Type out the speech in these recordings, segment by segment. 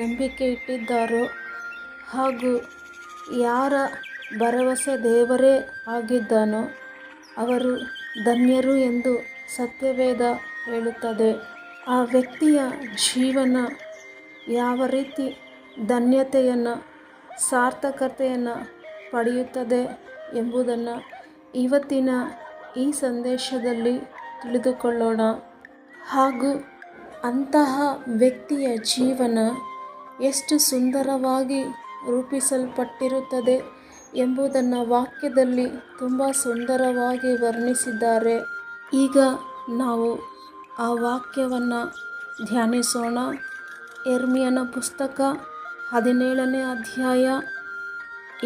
ನಂಬಿಕೆ ಇಟ್ಟಿದ್ದಾರೋ ಹಾಗೂ ಯಾರ ಭರವಸೆ ದೇವರೇ ಆಗಿದ್ದಾನೋ ಅವರು ಧನ್ಯರು ಎಂದು ಸತ್ಯವೇದ ಹೇಳುತ್ತದೆ. ಆ ವ್ಯಕ್ತಿಯ ಜೀವನ ಯಾವ ರೀತಿ ಧನ್ಯತೆಯನ್ನು, ಸಾರ್ಥಕತೆಯನ್ನು ಪಡೆಯುತ್ತದೆ ಎಂಬುದನ್ನು ಇವತ್ತಿನ ಈ ಸಂದೇಶದಲ್ಲಿ ತಿಳಿದುಕೊಳ್ಳೋಣ. ಹಾಗೂ ಅಂತಹ ವ್ಯಕ್ತಿಯ ಜೀವನ ಎಷ್ಟು ಸುಂದರವಾಗಿ ರೂಪಿಸಲ್ಪಟ್ಟಿರುತ್ತದೆ ಎಂಬುದನ್ನು ವಾಕ್ಯದಲ್ಲಿ ತುಂಬ ಸುಂದರವಾಗಿ ವರ್ಣಿಸಿದ್ದಾರೆ. ಈಗ ನಾವು ಆ ವಾಕ್ಯವನ್ನು ಧ್ಯಾನಿಸೋಣ. ಎರ್ಮಿಯನ ಪುಸ್ತಕ ಹದಿನೇಳನೇ ಅಧ್ಯಾಯ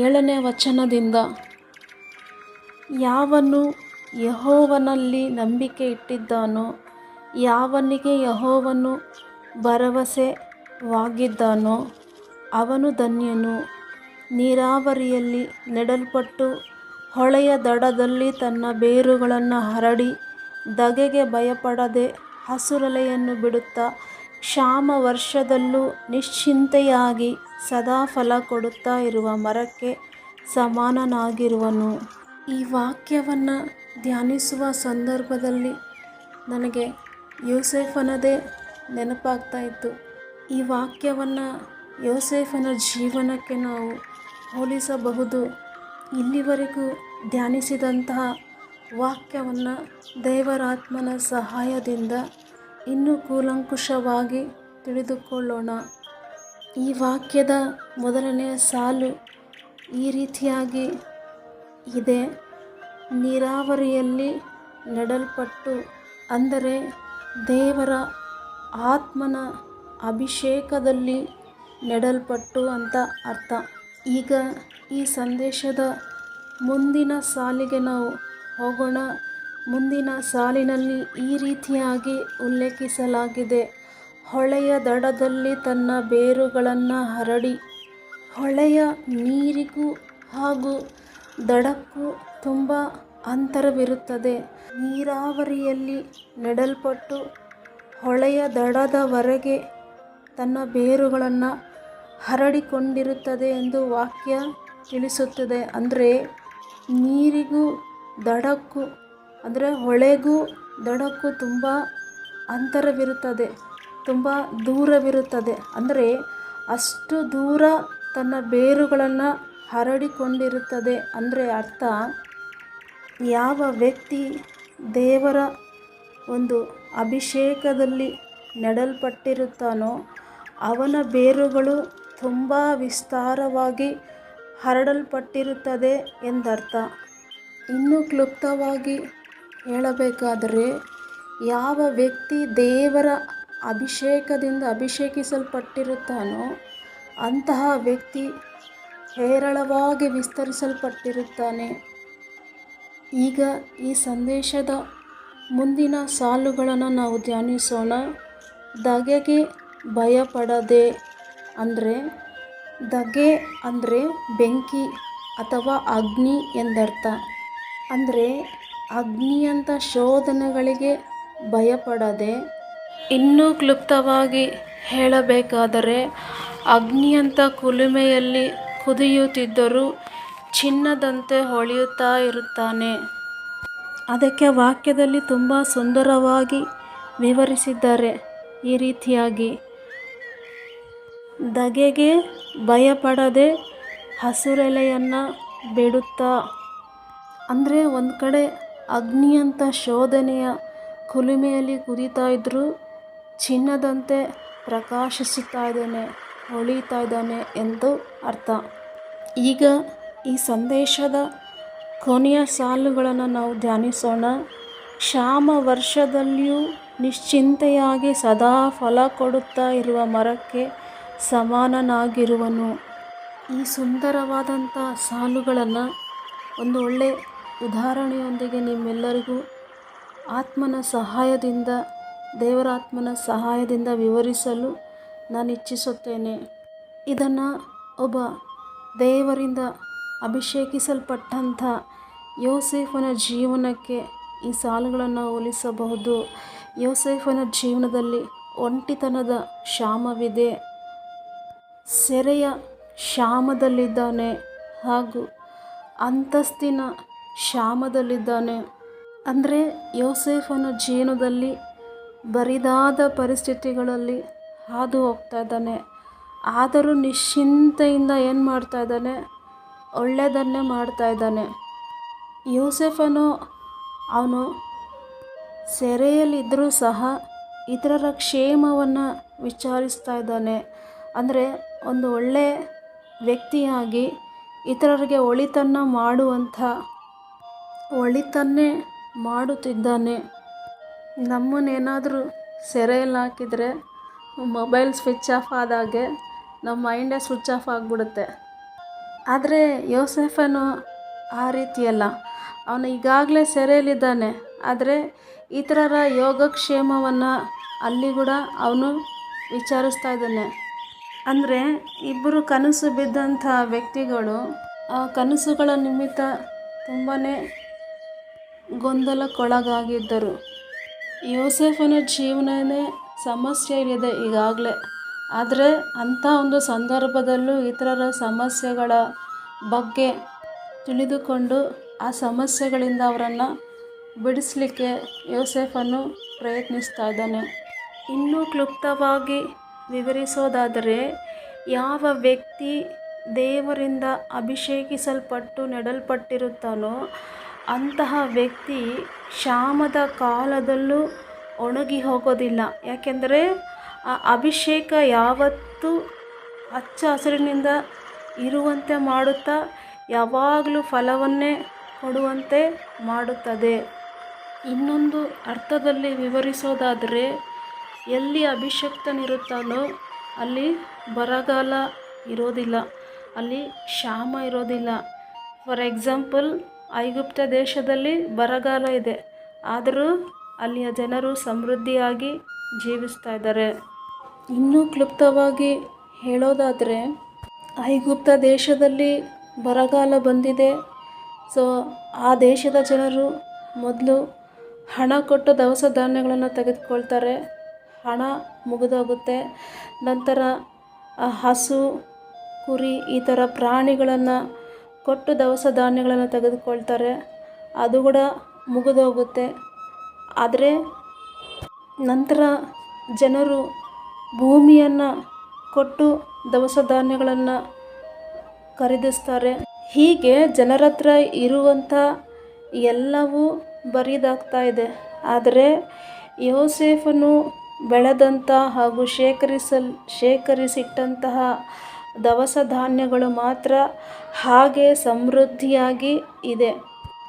ಏಳನೇ ವಚನದಿಂದ, ಯಾವನು ಯಹೋವನಲ್ಲಿ ನಂಬಿಕೆ ಇಟ್ಟಿದ್ದಾನೋ ಯಾವನಿಗೆ ಯಹೋವನು ಭರವಸೆವಾಗಿದ್ದಾನೋ ಅವನು ಧನ್ಯನು. ನೀರಾವರಿಯಲ್ಲಿ ನೆಡಲ್ಪಟ್ಟು ಹೊಳೆಯ ದಡದಲ್ಲಿ ತನ್ನ ಬೇರುಗಳನ್ನು ಹರಡಿ ಧಗೆಗೆ ಭಯಪಡದೆ ಹಸುರಲೆಯನ್ನು ಬಿಡುತ್ತಾ ಕ್ಷಾಮ ವರ್ಷದಲ್ಲೂ ನಿಶ್ಚಿಂತೆಯಾಗಿ ಸದಾ ಫಲ ಕೊಡುತ್ತಾ ಇರುವ ಮರಕ್ಕೆ ಸಮಾನನಾಗಿರುವನು. ಈ ವಾಕ್ಯವನ್ನು ಧ್ಯಾನಿಸುವ ಸಂದರ್ಭದಲ್ಲಿ ನನಗೆ ಯೂಸೆಫನದೇ ನೆನಪಾಗ್ತಾ ಇತ್ತು. ಈ ವಾಕ್ಯವನ್ನು ಯೋಸೇಫನ ಜೀವನಕ್ಕೆ ನಾವು ಹೋಲಿಸಬಹುದು. ಇಲ್ಲಿವರೆಗೂ ಧ್ಯಾನಿಸಿದಂತಹ ವಾಕ್ಯವನ್ನು ದೇವರಾತ್ಮನ ಸಹಾಯದಿಂದ ಇನ್ನೂ ಕೂಲಂಕುಷವಾಗಿ ತಿಳಿದುಕೊಳ್ಳೋಣ. ಈ ವಾಕ್ಯದ ಮೊದಲನೆಯ ಸಾಲು ಈ ರೀತಿಯಾಗಿ ಇದೆ. ನೀರಾವರಿಯಲ್ಲಿ ನೆಡಲ್ಪಟ್ಟು ಅಂದರೆ ದೇವರ ಆತ್ಮನ ಅಭಿಷೇಕದಲ್ಲಿ ನೆಡಲ್ಪಟ್ಟು ಅಂತ ಅರ್ಥ. ಈಗ ಈ ಸಂದೇಶದ ಮುಂದಿನ ಸಾಲಿಗೆ ನಾವು ಹೋಗೋಣ. ಮುಂದಿನ ಸಾಲಿನಲ್ಲಿ ಈ ರೀತಿಯಾಗಿ ಉಲ್ಲೇಖಿಸಲಾಗಿದೆ. ಹೊಳೆಯ ದಡದಲ್ಲಿ ತನ್ನ ಬೇರುಗಳನ್ನು ಹರಡಿ, ಹೊಳೆಯ ನೀರಿಗೂ ಹಾಗೂ ದಡಕ್ಕೂ ತುಂಬ ಅಂತರವಿರುತ್ತದೆ. ನೀರಾವರಿಯಲ್ಲಿ ನೆಡಲ್ಪಟ್ಟು ಹೊಳೆಯ ದಡದವರೆಗೆ ತನ್ನ ಬೇರುಗಳನ್ನು ಹರಡಿಕೊಂಡಿರುತ್ತದೆ ಎಂದು ವಾಕ್ಯ ತಿಳಿಸುತ್ತದೆ. ಅಂದರೆ ನೀರಿಗೂ ದಡಕ್ಕೂ, ಅಂದರೆ ಹೊಳೆಗೂ ದಡಕ್ಕೂ ತುಂಬ ಅಂತರವಿರುತ್ತದೆ, ತುಂಬ ದೂರವಿರುತ್ತದೆ. ಅಂದರೆ ಅಷ್ಟು ದೂರ ತನ್ನ ಬೇರುಗಳನ್ನು ಹರಡಿಕೊಂಡಿರುತ್ತದೆ. ಅಂದರೆ ಅರ್ಥ, ಯಾವ ವ್ಯಕ್ತಿ ದೇವರ ಒಂದು ಅಭಿಷೇಕದಲ್ಲಿ ನೆಡಲ್ಪಟ್ಟಿರುತ್ತಾನೋ ಅವನ ಬೇರುಗಳು ತುಂಬ ವಿಸ್ತಾರವಾಗಿ ಹರಡಲ್ಪಟ್ಟಿರುತ್ತದೆ ಎಂದರ್ಥ. ಇನ್ನೂ ಕ್ಲುಪ್ತವಾಗಿ ಹೇಳಬೇಕಾದರೆ, ಯಾವ ವ್ಯಕ್ತಿ ದೇವರ ಅಭಿಷೇಕದಿಂದ ಅಭಿಷೇಕಿಸಲ್ಪಟ್ಟಿರುತ್ತಾನೋ, ಅಂತಹ ವ್ಯಕ್ತಿ ಹೇರಳವಾಗಿ ವಿಸ್ತರಿಸಲ್ಪಟ್ಟಿರುತ್ತಾನೆ. ಈಗ ಈ ಸಂದೇಶದ ಮುಂದಿನ ಸಾಲುಗಳನ್ನು ನಾವು ಧ್ಯಾನಿಸೋಣ. ಧಗೆಗೆ ಭಯಪಡದೆ ಅಂದರೆ, ಧಗೆ ಅಂದರೆ ಬೆಂಕಿ ಅಥವಾ ಅಗ್ನಿ ಎಂದರ್ಥ. ಅಂದರೆ, ಅಗ್ನಿಯಂಥ ಶೋಧನೆಗಳಿಗೆ ಭಯಪಡದೆ, ಇನ್ನೂ ಕ್ಲುಪ್ತವಾಗಿ ಹೇಳಬೇಕಾದರೆ, ಅಗ್ನಿಯಂಥ ಕುಲುಮೆಯಲ್ಲಿ ಕುದಿಯುತ್ತಿದ್ದರೂ ಚಿನ್ನದಂತೆ ಹೊಳೆಯುತ್ತಾ ಇರುತ್ತಾನೆ. ಅದಕ್ಕೆ ವಾಕ್ಯದಲ್ಲಿ ತುಂಬ ಸುಂದರವಾಗಿ ವಿವರಿಸಿದ್ದಾರೆ ಈ ರೀತಿಯಾಗಿ. ಧಗೆಗೆ ಭಯಪಡದೆ ಹಸುರೆಲೆಯನ್ನು ಬಿಡುತ್ತಾ? ಅಂದರೆ ಒಂದು ಕಡೆ ಅಗ್ನಿಯಂಥ ಶೋಧನೆಯ ಕುಲುಮೆಯಲ್ಲಿ ಕುದೀತಾ ಇದ್ದರೂ ಚಿನ್ನದಂತೆ ಪ್ರಕಾಶಿಸುತ್ತಾ ಇದ್ದಾನೆ, ಹೊಳಿತಾ ಇದ್ದಾನೆ ಎಂದು ಅರ್ಥ. ಈಗ ಈ ಸಂದೇಶದ ಕೊನೆಯ ಸಾಲುಗಳನ್ನು ನಾವು ಧ್ಯಾನಿಸೋಣ. ಕ್ಷಾಮ ವರ್ಷದಲ್ಲಿಯೂ ನಿಶ್ಚಿಂತೆಯಾಗಿ ಸದಾ ಫಲ ಕೊಡುತ್ತಾ ಇರುವ ಮರಕ್ಕೆ ಸಮಾನನಾಗಿರುವನು. ಈ ಸುಂದರವಾದಂಥ ಸಾಲುಗಳನ್ನು ಒಂದು ಒಳ್ಳೆ ಉದಾಹರಣೆಯೊಂದಿಗೆ ನಿಮ್ಮೆಲ್ಲರಿಗೂ ಆತ್ಮನ ಸಹಾಯದಿಂದ, ದೇವರಾತ್ಮನ ಸಹಾಯದಿಂದ ವಿವರಿಸಲು ನಾನು ಇಚ್ಛಿಸುತ್ತೇನೆ. ಇದನ್ನು ಒಬ್ಬ ದೇವರಿಂದ ಅಭಿಷೇಕಿಸಲ್ಪಟ್ಟಂಥ ಯೋಸೇಫನ ಜೀವನಕ್ಕೆ ಈ ಸಾಲುಗಳನ್ನು ಹೋಲಿಸಬಹುದು. ಯೋಸೇಫನ ಜೀವನದಲ್ಲಿ ಒಂಟಿತನದ ಕ್ಷಾಮವಿದೆ. ಸೆರೆಯ ಕ್ಷಾಮದಲ್ಲಿದ್ದಾನೆ ಹಾಗೂ ಅಂತಸ್ತಿನ ಕ್ಷಾಮದಲ್ಲಿದ್ದಾನೆ ಅಂದರೆ ಯೋಸೇಫನ ಜೀವನದಲ್ಲಿ ಬರಿದಾದ ಪರಿಸ್ಥಿತಿಗಳಲ್ಲಿ ಹಾದು ಹೋಗ್ತಾ ಇದ್ದಾನೆ. ಆದರೂ ನಿಶ್ಚಿಂತೆಯಿಂದ ಏನು ಮಾಡ್ತಾ ಇದ್ದಾನೆ? ಒಳ್ಳೆಯದನ್ನೇ ಮಾಡ್ತಾ ಇದ್ದಾನೆ. ಯೋಸೆಫನು ಅವನು ಸೆರೆಯಲ್ಲಿದ್ದರೂ ಸಹ ಇತರರ ಕ್ಷೇಮವನ್ನು ವಿಚಾರಿಸ್ತಾ ಇದ್ದಾನೆ. ಅಂದರೆ ಒಂದು ಒಳ್ಳೆಯ ವ್ಯಕ್ತಿಯಾಗಿ ಇತರರಿಗೆ ಒಳಿತನ್ನು ಮಾಡುವಂಥ ಒಳಿತನ್ನೇ ಮಾಡುತ್ತಿದ್ದಾನೆ. ನಮ್ಮನ್ನೇನಾದರೂ ಸೆರೆಯಲ್ಲಿ ಹಾಕಿದರೆ ಮೊಬೈಲ್ ಸ್ವಿಚ್ ಆಫ್ ಆದಾಗೆ ನಮ್ಮ ಮೈಂಡೇ ಸ್ವಿಚ್ ಆಫ್ ಆಗಿಬಿಡುತ್ತೆ. ಆದರೆ ಯೋಸೆಫನು ಆ ರೀತಿಯಲ್ಲ. ಅವನು ಈಗಾಗಲೇ ಸೆರೆಯಲ್ಲಿದ್ದಾನೆ. ಆದರೆ ಇತರರ ಯೋಗಕ್ಷೇಮವನ್ನು ಅಲ್ಲಿ ಕೂಡ ಅವನು ವಿಚಾರಿಸ್ತಾ ಇದ್ದಾನೆ. ಅಂದರೆ ಇಬ್ಬರು ಕನಸು ಬಿದ್ದಂಥ ವ್ಯಕ್ತಿಗಳು ಆ ಕನಸುಗಳ ನಿಮಿತ್ತ ತುಂಬಾ ಗೊಂದಲಕ್ಕೊಳಗಾಗಿದ್ದರು. ಯೋಸೆಫನ ಜೀವನನೇ ಸಮಸ್ಯೆಯಲ್ಲಿದೆ ಈಗಾಗಲೇ. ಆದರೆ ಅಂಥ ಒಂದು ಸಂದರ್ಭದಲ್ಲೂ ಇತರರ ಸಮಸ್ಯೆಗಳ ಬಗ್ಗೆ ತಿಳಿದುಕೊಂಡು ಆ ಸಮಸ್ಯೆಗಳಿಂದ ಅವರನ್ನು ಬಿಡಿಸಲಿಕ್ಕೆ ಯೋಸೆಫನ್ನು ಪ್ರಯತ್ನಿಸ್ತಾ ಇದ್ದಾನೆ. ಇನ್ನೂ ಕ್ಲುಪ್ತವಾಗಿ ವಿವರಿಸೋದಾದರೆ ಯಾವ ವ್ಯಕ್ತಿ ದೇವರಿಂದ ಅಭಿಷೇಕಿಸಲ್ಪಟ್ಟು ನೆಡಲ್ಪಟ್ಟಿರುತ್ತಾನೋ ಅಂತಹ ವ್ಯಕ್ತಿ ಕ್ಷಾಮದ ಕಾಲದಲ್ಲೂ ಒಣಗಿ ಹೋಗೋದಿಲ್ಲ. ಯಾಕೆಂದರೆ ಆ ಅಭಿಷೇಕ ಯಾವತ್ತೂ ಹಚ್ಚ ಹಸಿರಿನಿಂದ ಇರುವಂತೆ ಮಾಡುತ್ತಾ ಯಾವಾಗಲೂ ಫಲವನ್ನೇ ಕೊಡುವಂತೆ ಮಾಡುತ್ತದೆ. ಇನ್ನೊಂದು ಅರ್ಥದಲ್ಲಿ ವಿವರಿಸೋದಾದರೆ ಎಲ್ಲಿ ಅಭಿಷಕ್ತನಿರುತ್ತಾನೋ ಅಲ್ಲಿ ಬರಗಾಲ ಇರೋದಿಲ್ಲ, ಅಲ್ಲಿ ಕ್ಷಾಮ ಇರೋದಿಲ್ಲ. ಫಾರ್ ಎಕ್ಸಾಂಪಲ್ ಐಗುಪ್ತ ದೇಶದಲ್ಲಿ ಬರಗಾಲ ಇದೆ, ಆದರೂ ಅಲ್ಲಿಯ ಜನರು ಸಮೃದ್ಧಿಯಾಗಿ ಜೀವಿಸ್ತಾ ಇದ್ದಾರೆ. ಇನ್ನೂ ಕ್ಲುಪ್ತವಾಗಿ ಹೇಳೋದಾದರೆ, ಐಗುಪ್ತ ದೇಶದಲ್ಲಿ ಬರಗಾಲ ಬಂದಿದೆ. ಸೊ ಆ ದೇಶದ ಜನರು ಮೊದಲು ಹಣ ಕೊಟ್ಟು ದವಸ ಧಾನ್ಯಗಳನ್ನು ತೆಗೆದುಕೊಳ್ತಾರೆ. ಹಣ ಮುಗಿದೋಗುತ್ತೆ. ನಂತರ ಹಸು, ಕುರಿ ಈ ಥರ ಪ್ರಾಣಿಗಳನ್ನು ಕೊಟ್ಟು ದವಸ ಧಾನ್ಯಗಳನ್ನು ತೆಗೆದುಕೊಳ್ತಾರೆ. ಅದು ಕೂಡ ಮುಗಿದೋಗುತ್ತೆ. ಆದರೆ ನಂತರ ಜನರು ಭೂಮಿಯನ್ನು ಕೊಟ್ಟು ದವಸ ಧಾನ್ಯಗಳನ್ನು ಖರೀದಿಸ್ತಾರೆ. ಹೀಗೆ ಜನರ ಹತ್ರ ಇರುವಂಥ ಎಲ್ಲವೂ ಬರಿದಾಗ್ತಾ ಇದೆ. ಆದರೆ ಯೋಸೇಫನು ಬೆಳೆದಂಥ ಹಾಗೂ ಶೇಖರಿಸಲ್, ಶೇಖರಿಸಿಟ್ಟಂತಹ ದವಸ ಧಾನ್ಯಗಳು ಮಾತ್ರ ಹಾಗೆ ಸಮೃದ್ಧಿಯಾಗಿ ಇದೆ.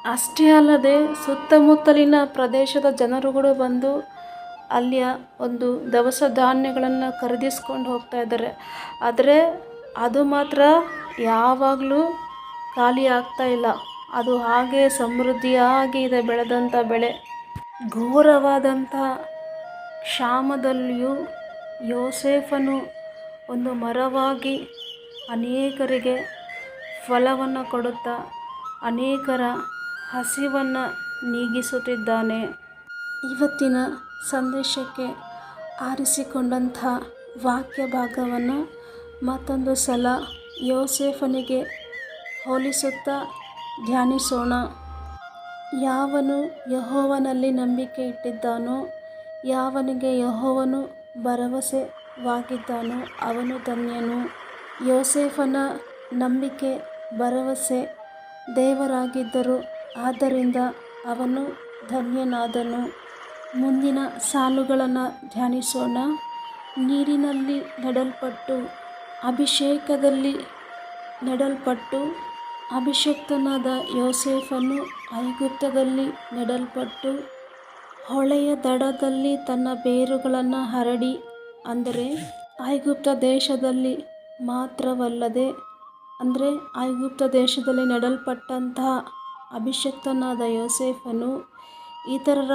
ಅಷ್ಟೇ ಅಲ್ಲದೆ ಸುತ್ತಮುತ್ತಲಿನ ಪ್ರದೇಶದ ಜನರುಗಳು ಬಂದು ಅಲ್ಲಿಯ ಒಂದು ದವಸ ಧಾನ್ಯಗಳನ್ನು ಖರೀದಿಸ್ಕೊಂಡು ಹೋಗ್ತಾ ಇದ್ದಾರೆ. ಆದರೆ ಅದು ಮಾತ್ರ ಯಾವಾಗಲೂ ಖಾಲಿ ಆಗ್ತಾ ಇಲ್ಲ. ಅದು ಹಾಗೆ ಸಮೃದ್ಧಿಯಾಗಿ ಇದೆ ಬೆಳೆದಂಥ ಬೆಳೆ. ಘೋರವಾದಂಥ ಕ್ಷಾಮದಲ್ಲಿಯೂ ಯೋಸೇಫನು ಒಂದು ಮರವಾಗಿ ಅನೇಕರಿಗೆ ಫಲವನ್ನು ಕೊಡುತ್ತಾ ಅನೇಕರ ಹಸಿವನ್ನು ನೀಗಿಸುತ್ತಿದ್ದಾನೆ. ಇವತ್ತಿನ ಸಂದೇಶಕ್ಕೆ ಆರಿಸಿಕೊಂಡಂಥ ವಾಕ್ಯ ಭಾಗವನ್ನು ಮತ್ತೊಂದು ಸಲ ಯೋಸೇಫನಿಗೆ ಹೋಲಿಸುತ್ತಾ ಧ್ಯಾನಿಸೋಣ. ಯಾವನು ಯಹೋವನಲ್ಲಿ ನಂಬಿಕೆ ಇಟ್ಟಿದ್ದಾನೋ ಯಾವನಿಗೆ ಯಹೋವನು ಭರವಸೆವಾಗಿದ್ದಾನೋ ಅವನು ಧನ್ಯನು. ಯೋಸೇಫನ ನಂಬಿಕೆ ಭರವಸೆ ದೇವರಾಗಿದ್ದರು, ಆದ್ದರಿಂದ ಅವನು ಧನ್ಯನಾದನು. ಮುಂದಿನ ಸಾಲುಗಳನ್ನು ಧ್ಯಾನಿಸೋಣ. ನೀರಿನಲ್ಲಿ ನೆಡಲ್ಪಟ್ಟು, ಅಭಿಷೇಕದಲ್ಲಿ ನೆಡಲ್ಪಟ್ಟು, ಅಭಿಷಕ್ತನಾದ ಯೋಸೇಫನು ಐಗುಪ್ತದಲ್ಲಿ ನೆಡಲ್ಪಟ್ಟು ಹೊಳೆಯ ದಡದಲ್ಲಿ ತನ್ನ ಬೇರುಗಳನ್ನು ಹರಡಿ, ಅಂದರೆ ಐಗುಪ್ತ ದೇಶದಲ್ಲಿ ಮಾತ್ರವಲ್ಲದೆ, ಅಂದರೆ ಐಗುಪ್ತ ದೇಶದಲ್ಲಿ ನೆಡಲ್ಪಟ್ಟಂತಹ ಅಭಿಷಕ್ತನಾದ ಯೋಸೇಫನು ಇತರರ,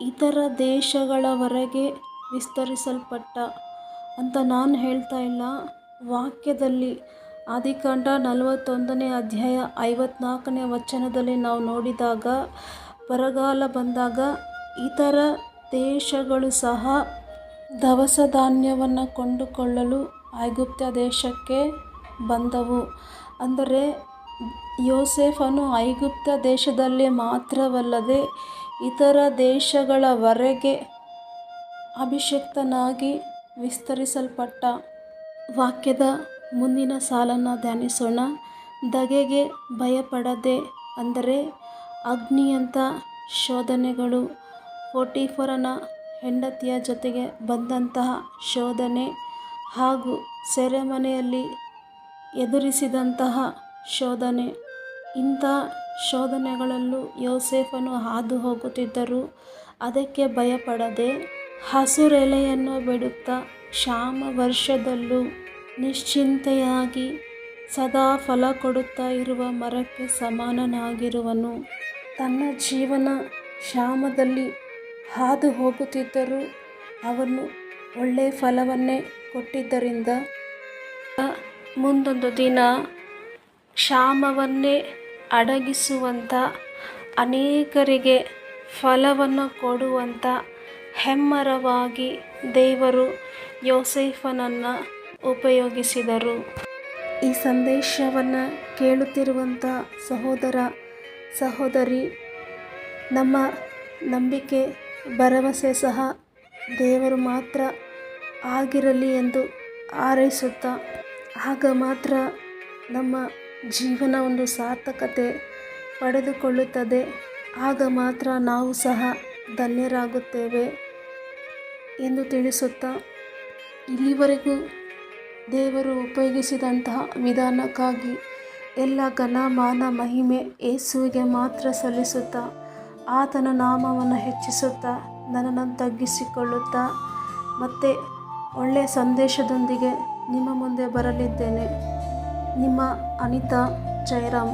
ಇತರ ದೇಶಗಳವರೆಗೆ ವಿಸ್ತರಿಸಲ್ಪಟ್ಟ. ಅಂತ ನಾನು ಹೇಳ್ತಾ ಇಲ್ಲ. ವಾಕ್ಯದಲ್ಲಿ ಆದಿಕಾಂಡ ನಲವತ್ತೊಂದನೇ ಅಧ್ಯಾಯ ಐವತ್ನಾಲ್ಕನೇ ವಚನದಲ್ಲಿ ನಾವು ನೋಡಿದಾಗ ಬರಗಾಲ ಬಂದಾಗ ಇತರ ದೇಶಗಳು ಸಹ ದವಸ ಧಾನ್ಯವನ್ನು ಕೊಂಡುಕೊಳ್ಳಲು ಐಗುಪ್ತ ದೇಶಕ್ಕೆ ಬಂದವು. ಅಂದರೆ ಯೋಸೆಫನು ಐಗುಪ್ತ ದೇಶದಲ್ಲಿ ಮಾತ್ರವಲ್ಲದೆ ಇತರ ದೇಶಗಳವರೆಗೆ ಅಭಿಷಿಕ್ತನಾಗಿ ವಿಸ್ತರಿಸಲ್ಪಟ್ಟ. ವಾಕ್ಯದ ಮುಂದಿನ ಸಾಲನ್ನು ಧ್ಯಾನಿಸೋಣ. ದಗೆಗೆ ಭಯಪಡದೆ, ಅಂದರೆ ಅಗ್ನಿಯಂಥ ಶೋಧನೆಗಳು. ಪೋಟಿಫರನ ಹೆಂಡತಿಯ ಜೊತೆಗೆ ಬಂದಂತಹ ಶೋಧನೆ ಹಾಗೂ ಸೆರೆಮನೆಯಲ್ಲಿ ಎದುರಿಸಿದಂತಹ ಶೋಧನೆ. ಇಂಥ ಶೋಧನೆಗಳಲ್ಲೂ ಯೋಸೇಫನು ಹಾದು ಹೋಗುತ್ತಿದ್ದರು ಅದಕ್ಕೆ ಭಯಪಡದೆ ಹಸುರೆಲೆಯನ್ನು ಬಿಡುತ್ತಾ ಕ್ಷಾಮ ವರ್ಷದಲ್ಲೂ ನಿಶ್ಚಿಂತೆಯಾಗಿ ಸದಾ ಫಲ ಕೊಡುತ್ತಾ ಇರುವ ಮರಕ್ಕೆ ಸಮಾನನಾಗಿರುವನು. ತನ್ನ ಜೀವನ ಕ್ಷಾಮದಲ್ಲಿ ಹಾದು ಹೋಗುತ್ತಿದ್ದರೂ ಅವನು ಒಳ್ಳೆಯ ಫಲವನ್ನೇ ಕೊಟ್ಟಿದ್ದರಿಂದ ಮುಂದೊಂದು ದಿನ ಕ್ಷಾಮವನ್ನೇ ಅಡಗಿಸುವಂಥ ಅನೇಕರಿಗೆ ಫಲವನ್ನು ಕೊಡುವಂಥ ಹೆಮ್ಮರವಾಗಿ ದೇವರು ಯೋಸೇಫನನ್ನು ಉಪಯೋಗಿಸಿದರು. ಈ ಸಂದೇಶವನ್ನು ಕೇಳುತ್ತಿರುವಂಥ ಸಹೋದರ ಸಹೋದರಿ, ನಮ್ಮ ನಂಬಿಕೆ, ಭರವಸೆ ಸಹ ದೇವರು ಮಾತ್ರ ಆಗಿರಲಿ ಎಂದು ಹಾರೈಸುತ್ತಾ, ಆಗ ಮಾತ್ರ ನಮ್ಮ ಜೀವನ ಒಂದು ಸಾರ್ಥಕತೆ ಪಡೆದುಕೊಳ್ಳುತ್ತದೆ. ಆಗ ಮಾತ್ರ ನಾವು ಸಹ ಧನ್ಯರಾಗುತ್ತೇವೆ ಎಂದು ತಿಳಿಸುತ್ತಾ, ಇಲ್ಲಿವರೆಗೂ ದೇವರು ಉಪಯೋಗಿಸಿದಂತಹ ವಿಧಾನಕ್ಕಾಗಿ ಎಲ್ಲ ಘನ, ಮಾನ, ಮಹಿಮೆ ಏಸುವಿಗೆ ಮಾತ್ರ ಸಲ್ಲಿಸುತ್ತಾ, ಆತನ ನಾಮವನ್ನು ಹೆಚ್ಚಿಸುತ್ತಾ, ನನ್ನನ್ನು ತಗ್ಗಿಸಿಕೊಳ್ಳುತ್ತಾ, ಮತ್ತು ಒಳ್ಳೆಯ ಸಂದೇಶದೊಂದಿಗೆ ನಿಮ್ಮ ಮುಂದೆ ಬರಲಿದ್ದೇನೆ. ನಿಮ್ಮ ಅನಿತಾ ಜಯರಾಮ್